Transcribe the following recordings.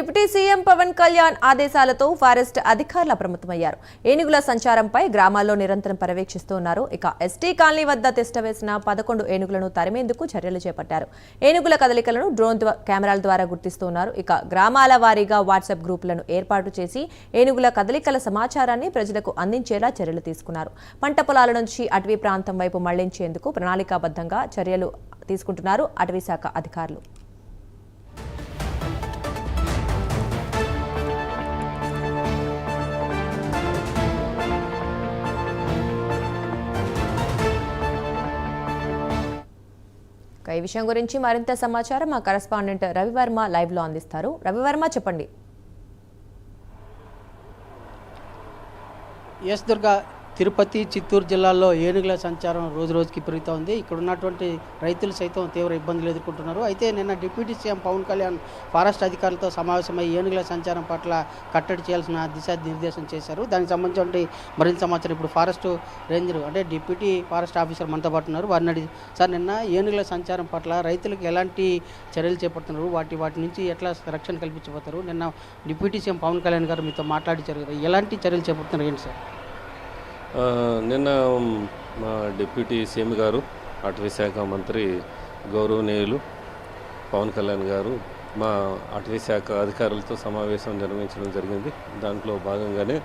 Deputy CM Pawan Kalyan ఆదేశాలతో forest అధికారులు అప్రమత్తమయ్యారు. ఏనుగుల సంచారంపై గ్రామాల్లో నిరంతరం పర్యవేక్షిస్తున్నారు ఇక ఎస్టీ కాలనీ వద్ద తిష్టవేసిన పదకొండు ఏనుగులను తరిమేందుకు చర్యలు చేపట్టారు. ఏనుగుల కదలికలను డ్రోన్ కెమెరాల ద్వారా గుర్తిస్తున్నారు ఇక గ్రామాల వారీగా వాట్సాప్ గ్రూపులను ఏర్పాటు చేసి ఏనుగుల కదలికల సమాచారాన్ని ప్రజలకు అందించేలా చర్యలు తీసుకున్నారు. పంట పొలాల నుంచి అటవీ ప్రాంతం వైపు మళ్ళించేందుకు ప్రణాళికాబద్ధంగా చర్యలు తీసుకుంటున్నారు అటవీ శాఖ అధికారులు. ఈ విషయం గురించి మరింత సమాచారం మా కరస్పాండెంట్ రవివర్మ లైవ్లో అందిస్తారు. రవివర్మ చెప్పండి. ఎస్ దుర్గా తిరుపతి చిత్తూరు జిల్లాల్లో ఏనుగుల సంచారం రోజు రోజుకి పెరుగుతూ ఉంది ఇక్కడ ఉన్నటువంటి రైతులు సైతం తీవ్ర ఇబ్బందులు ఎదుర్కొంటున్నారు. అయితే నిన్న deputy CM Pawan Kalyan forest అధికారులతో సమావేశమై ఏనుగుల సంచారం పట్ల కట్టడి చేయాల్సిన దిశా నిర్దేశం చేశారు. దానికి సంబంధించి మరింత సమాచారం ఇప్పుడు ఫారెస్ట్ రేంజర్ అంటే డిప్యూటీ ఫారెస్ట్ ఆఫీసర్ మనతో పాటు ఉన్నారు. వారిని అడిగి సార్ నిన్న ఏనుగుల సంచారం పట్ల రైతులకు ఎలాంటి చర్యలు చేపడుతున్నారు? వాటి వాటి నుంచి ఎట్లా రక్షణ కల్పించబోతారు? నిన్న డిప్యూటీ సీఎం పవన్ కళ్యాణ్ గారు మీతో మాట్లాడి జరిగారు ఎలాంటి చర్యలు చేపడుతున్నారు ఏంటి సార్? నిన్న మా డిప్యూటీ సీఎం గారు అటవీ శాఖ మంత్రి గౌరవనీయులు పవన్ కళ్యాణ్ గారు మా అటవీ శాఖ అధికారులతో సమావేశం నిర్వహించడం జరిగింది. దాంట్లో భాగంగానే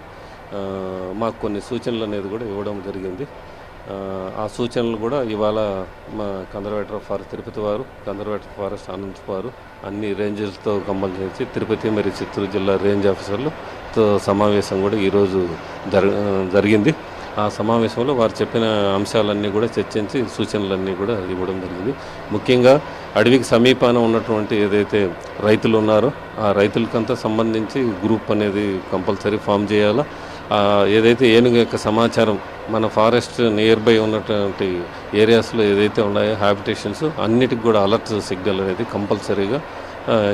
మాకు కొన్ని సూచనలు అనేది కూడా ఇవ్వడం జరిగింది. ఆ, సూచనలు కూడా ఇవాళ మా కందర్వేటర్ ఫారెస్ట్ తిరుపతి వారు కందర్వేటర్ ఫారెస్ట్ అనంత్ వారు అన్ని రేంజెస్తో సంబంధించి తిరుపతి మరియు చిత్తూరు జిల్లా రేంజ్ ఆఫీసర్లతో సమావేశం కూడా ఈరోజు జరి జరిగింది. ఆ సమావేశంలో వారు చెప్పిన అంశాలన్నీ కూడా చర్చించి సూచనలన్నీ కూడా ఇవ్వడం జరిగింది. ముఖ్యంగా అడవికి సమీపాన ఉన్నటువంటి ఏదైతే రైతులు ఉన్నారో ఆ రైతులకంతా సంబంధించి గ్రూప్ అనేది కంపల్సరీ ఫామ్ చేయాలా? ఏదైతే ఏనుగు యొక్క సమాచారం మన ఫారెస్ట్ నియర్ బై ఉన్నటువంటి ఏరియాస్లో ఏదైతే ఉన్నాయో హ్యాబిటేషన్స్ అన్నిటికి కూడా అలర్ట్ సిగ్నల్ అనేది కంపల్సరీగా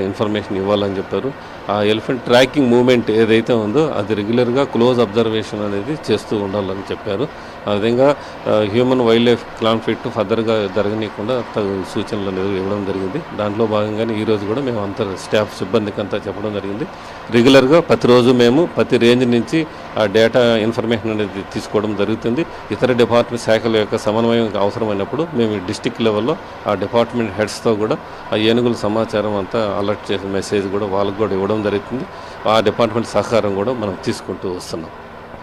ఇన్ఫర్మేషన్ ఇవ్వాలని చెప్పారు. ఆ ఎలిఫెంట్ ట్రాకింగ్ మూమెంట్ ఏదైతే ఉందో అది రెగ్యులర్గా క్లోజ్ అబ్జర్వేషన్ అనేది చేస్తూ ఉండాలని చెప్పారు. ఆ విధంగా హ్యూమన్ వైల్డ్ లైఫ్ కాన్ఫ్లిక్ట్ ఫర్దర్గా జరగనీయకుండా తగు సూచనలు ఇవ్వడం జరిగింది. దాంట్లో భాగంగానే ఈరోజు కూడా మేము అంత స్టాఫ్ సిబ్బందికి అంతా చెప్పడం జరిగింది. రెగ్యులర్గా ప్రతిరోజు మేము ప్రతి రేంజ్ నుంచి ఆ డేటా ఇన్ఫర్మేషన్ అనేది తీసుకోవడం జరుగుతుంది. ఇతర డిపార్ట్మెంట్ శాఖల యొక్క సమన్వయం అవసరమైనప్పుడు మేము డిస్టిక్ లెవెల్లో ఆ డిపార్ట్మెంట్ హెడ్స్తో కూడా ఆ ఏనుగుల సమాచారం అంతా అలర్ట్ చేసే మెసేజ్ కూడా వాళ్ళకు కూడా ఇవ్వడం జరుగుతుంది. ఆ డిపార్ట్మెంట్ సహకారం కూడా మనం తీసుకుంటూ వస్తున్నాం.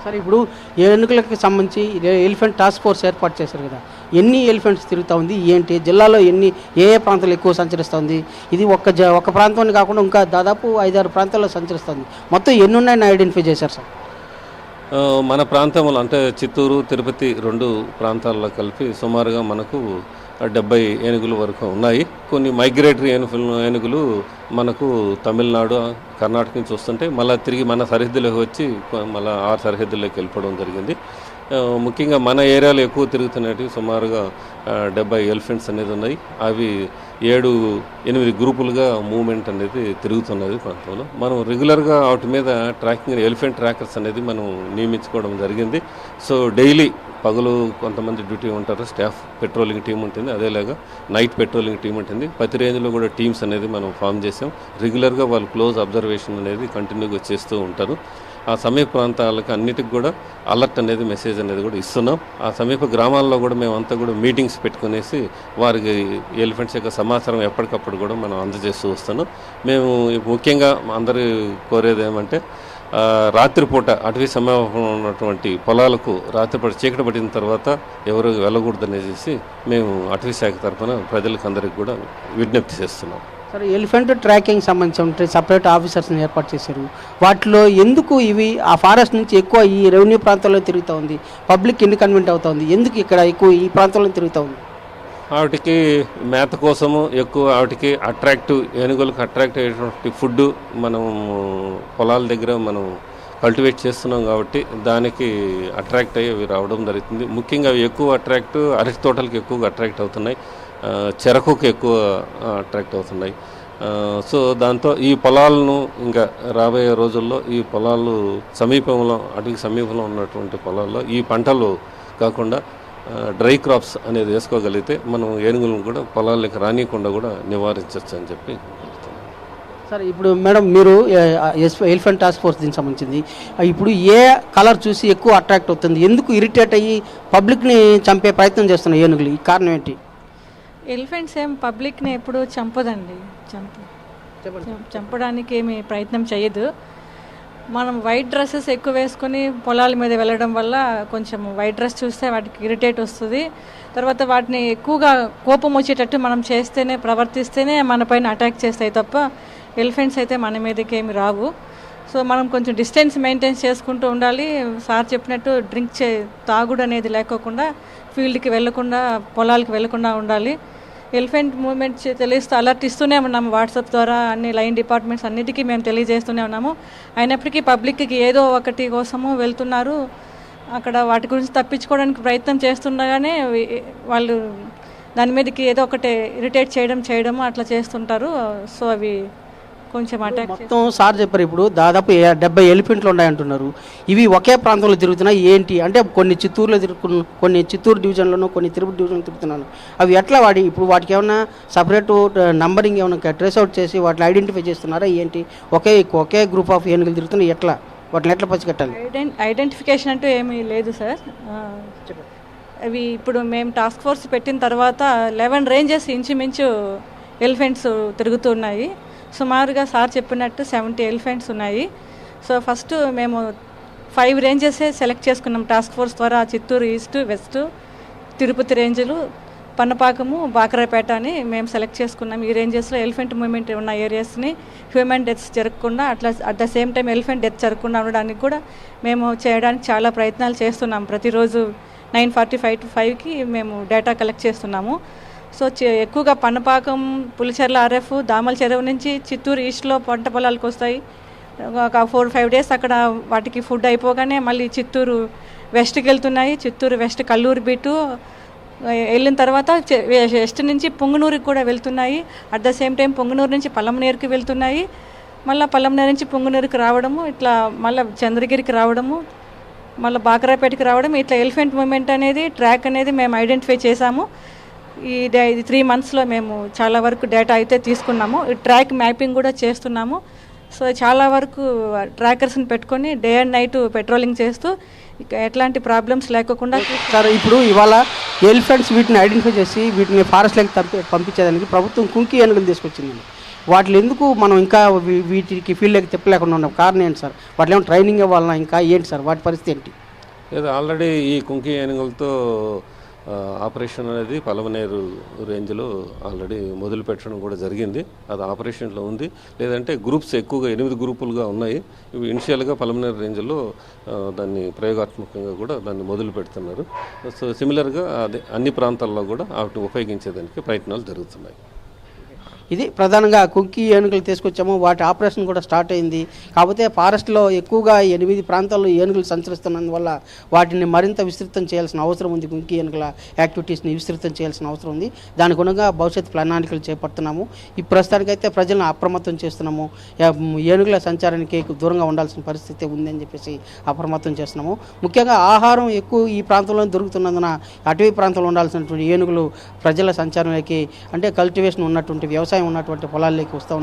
సార్ ఇప్పుడు ఏనుగులకు సంబంధించి ఎలిఫెంట్ టాస్క్ ఫోర్స్ ఏర్పాటు చేశారు కదా ఎన్ని ఎలిఫెంట్స్ తిరుగుతూ ఉంది ఏంటి జిల్లాలో ఎన్ని ఏ ఏ ప్రాంతాలు ఎక్కువ సంచరిస్తుంది ఇది ఒక్క జ ఒక ప్రాంతాన్ని కాకుండా ఇంకా దాదాపు ఐదారు ప్రాంతాల్లో సంచరిస్తుంది మొత్తం ఎన్ని ఉన్నాయని ఐడెంటిఫై చేశారు సార్? మన ప్రాంతంలో అంటే చిత్తూరు తిరుపతి రెండు ప్రాంతాల్లో కలిపి సుమారుగా మనకు డెబ్బై ఏనుగుల వరకు ఉన్నాయి. కొన్ని మైగ్రేటరీ ఏనుగులు ఏనుగులు మనకు తమిళనాడు కర్ణాటక నుంచి వస్తుంటే మళ్ళీ తిరిగి మన సరిహద్దులోకి వచ్చి మళ్ళీ ఆ సరిహద్దుల్లోకి వెళ్ళిపోవడం జరిగింది. ముఖ్యంగా మన ఏరియాలో ఎక్కువ తిరుగుతున్నట్టు సుమారుగా డెబ్బై ఎలిఫెంట్స్ అనేది ఉన్నాయి. అవి ఏడు ఎనిమిది గ్రూపులుగా మూమెంట్ అనేది తిరుగుతున్నది ప్రాంతంలో. మనం రెగ్యులర్గా వాటి మీద ట్రాకింగ్ ఎలిఫెంట్ ట్రాకర్స్ అనేది మనం నియమించుకోవడం జరిగింది. సో డైలీ పగలు కొంతమంది డ్యూటీ ఉంటారు స్టాఫ్ పెట్రోలింగ్ టీం ఉంటుంది. అదేలాగా నైట్ పెట్రోలింగ్ టీం ఉంటుంది. ప్రతి రేంజ్లో కూడా టీమ్స్ అనేది మనం ఫామ్ చేసి రెగ్యులర్గా వాళ్ళు క్లోజ్ అబ్జర్వేషన్ అనేది కంటిన్యూగా చేస్తూ ఉంటారు. ఆ సమీప ప్రాంతాలకు అన్నిటికి కూడా అలర్ట్ అనేది మెసేజ్ అనేది కూడా ఇస్తున్నాం. ఆ సమీప గ్రామాల్లో కూడా మేము అంతా కూడా మీటింగ్స్ పెట్టుకునేసి వారికి ఎలిఫెంట్స్ యొక్క సమాచారం ఎప్పటికప్పుడు కూడా మనం అందజేస్తూ వస్తున్నాం. మేము ముఖ్యంగా అందరూ కోరేది ఏమంటే రాత్రిపూట అటవీ సమీపంలో ఉన్నటువంటి పొలాలకు రాత్రిపూట చీకటి పడిన తర్వాత ఎవరు వెళ్ళకూడదనేసి మేము అటవీ శాఖ తరఫున ప్రజలకు అందరికి కూడా విజ్ఞప్తి చేస్తున్నాం. సార్ ఎలిఫెంట్ ట్రాకింగ్ సంబంధించి సపరేట్ ఆఫీసర్స్ని ఏర్పాటు చేశారు. వాటిలో ఎందుకు ఇవి ఆ ఫారెస్ట్ నుంచి ఎక్కువ ఈ రెవెన్యూ ప్రాంతాల్లో తిరుగుతూ ఉంది? పబ్లిక్ ఎన్ని కన్వెంట్ అవుతా ఉంది? ఎందుకు ఇక్కడ ఎక్కువ ఈ ప్రాంతంలో తిరుగుతూ ఉంది? వాటికి మేత కోసము ఎక్కువ వాటికి అట్రాక్టివ్ ఏనుగులకు అట్రాక్ట్ అయ్యేటువంటి ఫుడ్ మనం పొలాల దగ్గర మనం కల్టివేట్ చేస్తున్నాం కాబట్టి దానికి అట్రాక్ట్ అయ్యి అవి రావడం జరుగుతుంది. ముఖ్యంగా అవి ఎక్కువ అట్రాక్ట్ అరటి తోటలకు ఎక్కువగా అట్రాక్ట్ అవుతున్నాయి. చెరకుకు ఎక్కువ అట్రాక్ట్ అవుతున్నాయి. సో దాంతో ఈ పొలాలను ఇంకా రాబోయే రోజుల్లో ఈ పొలాలు సమీపంలో అటుకి సమీపంలో ఉన్నటువంటి పొలాల్లో ఈ పంటలు కాకుండా డ్రై క్రాప్స్ అనేది వేసుకోగలిగితే మనం ఏనుగులను కూడా పొలాలకు రానియకుండా కూడా నివారించవచ్చు అని చెప్పి సార్ ఇప్పుడు మేడం మీరు ఎలిఫెంట్ టాస్క్ ఫోర్స్ దీనికి సంబంధించింది. ఇప్పుడు ఏ కలర్ చూసి ఎక్కువ అట్రాక్ట్ అవుతుంది? ఎందుకు ఇరిటేట్ అయ్యి పబ్లిక్ని చంపే ప్రయత్నం చేస్తున్నాయి ఏనుగులు? ఈ కారణం ఏంటి? ఎలిఫెంట్స్ ఏం పబ్లిక్ని ఎప్పుడు చంపదండి. చంప చంపడానికి ఏమి ప్రయత్నం చేయదు. మనం వైట్ డ్రెస్సెస్ ఎక్కువ వేసుకొని పొలాల మీద వెళ్ళడం వల్ల కొంచెం వైట్ డ్రెస్ చూస్తే వాటికి ఇరిటేట్ వస్తుంది. తర్వాత వాటిని ఎక్కువగా కోపం వచ్చేటట్టు మనం చేస్తేనే ప్రవర్తిస్తేనే మన పైన అటాక్ చేస్తాయి తప్ప ఎలిఫెంట్స్ అయితే మన మీదకి ఏమి రావు. సో మనం కొంచెం డిస్టెన్స్ మెయింటైన్ చేసుకుంటూ ఉండాలి. సార్ చెప్పినట్టు డ్రింక్ చే తాగుడు అనేది లేకోకుండా ఫీల్డ్కి వెళ్ళకుండా పొలాలకి వెళ్ళకుండా ఉండాలి. ఎలిఫెంట్ మూవ్మెంట్ తెలియస్తూ అలర్ట్ ఇస్తూనే ఉన్నాము వాట్సాప్ ద్వారా అన్ని లైన్ డిపార్ట్మెంట్స్ అన్నిటికీ మేము తెలియజేస్తూనే ఉన్నాము. అయినప్పటికీ పబ్లిక్కి ఏదో ఒకటి కోసము వెళ్తున్నారు. అక్కడ వాటి గురించి తప్పించుకోవడానికి ప్రయత్నం చేస్తుండగానే వాళ్ళు దాని మీదకి ఏదో ఒకటి ఇరిటేట్ చేయడం చేయడము అట్లా చేస్తుంటారు. సో అవి కొంచెం అటాక్ మొత్తం సార్ చెప్పారు ఇప్పుడు దాదాపు డెబ్బై ఎలిఫెంట్లు ఉన్నాయంటున్నారు. ఇవి ఒకే ప్రాంతంలో తిరుగుతున్నాయి ఏంటి? అంటే కొన్ని చిత్తూరులో తిరుగుతున్న కొన్ని చిత్తూరు డివిజన్లోనూ కొన్ని తిరుపతి డివిజన్లో తిరుగుతున్నాను. అవి ఎట్లా వాడి ఇప్పుడు వాటికి ఏమైనా సపరేట్ నంబరింగ్ ఏమైనా ట్రేస్ అవుట్ చేసి వాటిని ఐడెంటిఫై చేస్తున్నారా? ఏంటి? ఒకే ఒకే గ్రూప్ ఆఫ్ ఏనుగులు తిరుగుతున్నాయి ఎట్లా? వాటిని ఎట్లా పసిగట్టాలి ఐడెంట్ ఐడెంటిఫికేషన్ అంటూ ఏమీ లేదు సార్. అవి ఇప్పుడు మేము టాస్క్ ఫోర్స్ పెట్టిన తర్వాత లెవెన్ రేంజెస్ ఇంచుమించు ఎలిఫెంట్స్ తిరుగుతున్నాయి. సుమారుగా సార్ చెప్పినట్టు సెవెంటీ ఎలిఫెంట్స్ ఉన్నాయి. సో ఫస్ట్ మేము ఫైవ్ రేంజెసే సెలెక్ట్ చేసుకున్నాం. టాస్క్ ఫోర్స్ ద్వారా చిత్తూరు ఈస్ట్ వెస్ట్ తిరుపతి రేంజ్లు పన్నపాకము బాకరాపేట అని మేము సెలెక్ట్ చేసుకున్నాం. ఈ రేంజెస్లో ఎలిఫెంట్ మూవ్మెంట్ ఉన్న ఏరియాస్ని హ్యూమన్ డెత్స్ జరగకుండా అట్లా at the same time elephant death జరగకుండా ఉండడానికి కూడా మేము చేయడానికి చాలా ప్రయత్నాలు చేస్తున్నాం. ప్రతిరోజు నైన్ ఫార్టీ ఫైవ్ టు ఫైవ్కి మేము డేటా కలెక్ట్ చేస్తున్నాము. సో చే- ఎక్కువగా పన్నపాకం పులిచెర్ల ఆర్ఎఫ్ దామల చెరువు నుంచి చిత్తూరు ఈస్ట్లో పంట పొలాలకు వస్తాయి. ఒక ఫోర్ ఫైవ్ డేస్ అక్కడ వాటికి ఫుడ్ అయిపోగానే మళ్ళీ చిత్తూరు వెస్ట్కి వెళ్తున్నాయి చిత్తూరు వెస్ట్ కల్లూరు బీటు వెళ్ళిన తర్వాత వెస్ట్ నుంచి పొంగునూరుకి కూడా వెళ్తున్నాయి. At the same time Pongunuru నుంచి పల్లమనేరుకి వెళ్తున్నాయి. మళ్ళీ పల్లమనేరు నుంచి పొంగునూరుకి రావడము ఇట్లా మళ్ళీ చంద్రగిరికి రావడము మళ్ళీ బాకరాపేటకి రావడం ఇట్లా ఎలిఫెంట్ మూమెంట్ అనేది ట్రాక్ అనేది మేము ఐడెంటిఫై చేసాము. ఈ డే ఇది త్రీ మంత్స్లో మేము చాలా వరకు డేటా అయితే తీసుకున్నాము. ఈ ట్రాక్ మ్యాపింగ్ కూడా చేస్తున్నాము. సో చాలా వరకు ట్రాకర్స్ని పెట్టుకొని డే అండ్ నైట్ పెట్రోలింగ్ చేస్తూ ఇక ఎట్లాంటి ప్రాబ్లమ్స్ లేకుండా సార్ ఇప్పుడు ఇవాళ ఎలిఫెంట్స్ వీటిని ఐడెంటిఫై చేసి వీటిని ఫారెస్ట్లోకి పంపి పంపించేదానికి ప్రభుత్వం కుంకి ఏనుగులు తీసుకొచ్చిందండి. వాటిని ఎందుకు మనం ఇంకా వీటికి ఫీల్డ్లోకి తిప్పలేకుండా ఉన్నాం? కారణం ఏంటి సార్? వాటిలో ఏమైనా ట్రైనింగ్ ఇవ్వాలన్నా ఇంకా ఏంటి సార్? వాటి పరిస్థితి ఏంటి? లేదా ఆల్రెడీ ఈ కుంకి ఏనుగులతో ఆపరేషన్ అనేది పలమనేరు రేంజ్లో ఆల్రెడీ మొదలు పెట్టడం కూడా జరిగింది. అది ఆపరేషన్లో ఉంది. లేదంటే గ్రూప్స్ ఎక్కువగా ఎనిమిది గ్రూపులుగా ఉన్నాయి. ఇవి ఇనిషియల్గా పలమనేరు రేంజ్లో దాన్ని ప్రయోగాత్మకంగా కూడా దాన్ని మొదలు పెడుతున్నారు. సో సిమిలర్గా అదే అన్ని ప్రాంతాల్లో కూడా వాటిని ఉపయోగించేదానికి ప్రయత్నాలు జరుగుతున్నాయి. ఇది ప్రధానంగా కుంకి ఏనుగులు తీసుకొచ్చాము. వాటి ఆపరేషన్ కూడా స్టార్ట్ అయింది. కాకపోతే ఫారెస్ట్లో ఎక్కువగా ఎనిమిది ప్రాంతాల్లో ఏనుగులు సంచరిస్తున్నందువల్ల వాటిని మరింత విస్తృతం చేయాల్సిన అవసరం ఉంది. కుంకి ఏనుగుల యాక్టివిటీస్ని విస్తృతం చేయాల్సిన అవసరం ఉంది. దాని గుణంగా భవిష్యత్ ప్రణాళికలు చేపడుతున్నాము. ఈ ప్రస్తుతానికైతే ప్రజలను అప్రమత్తం చేస్తున్నాము. ఏనుగుల సంచారానికి దూరంగా ఉండాల్సిన పరిస్థితి ఉందని చెప్పేసి అప్రమత్తం చేస్తున్నాము. ముఖ్యంగా ఆహారం ఎక్కువ ఈ ప్రాంతంలో దొరుకుతున్నందున అటవీ ప్రాంతంలో ఉండాల్సినటువంటి ఏనుగులు ప్రజల సంచారంలోకి అంటే కల్టివేషన్ ఉన్నటువంటి వ్యవసాయ వ్యవసాయం ఉన్నటువంటి పొలాల్లోకి వస్తూ ఉన్నాయి.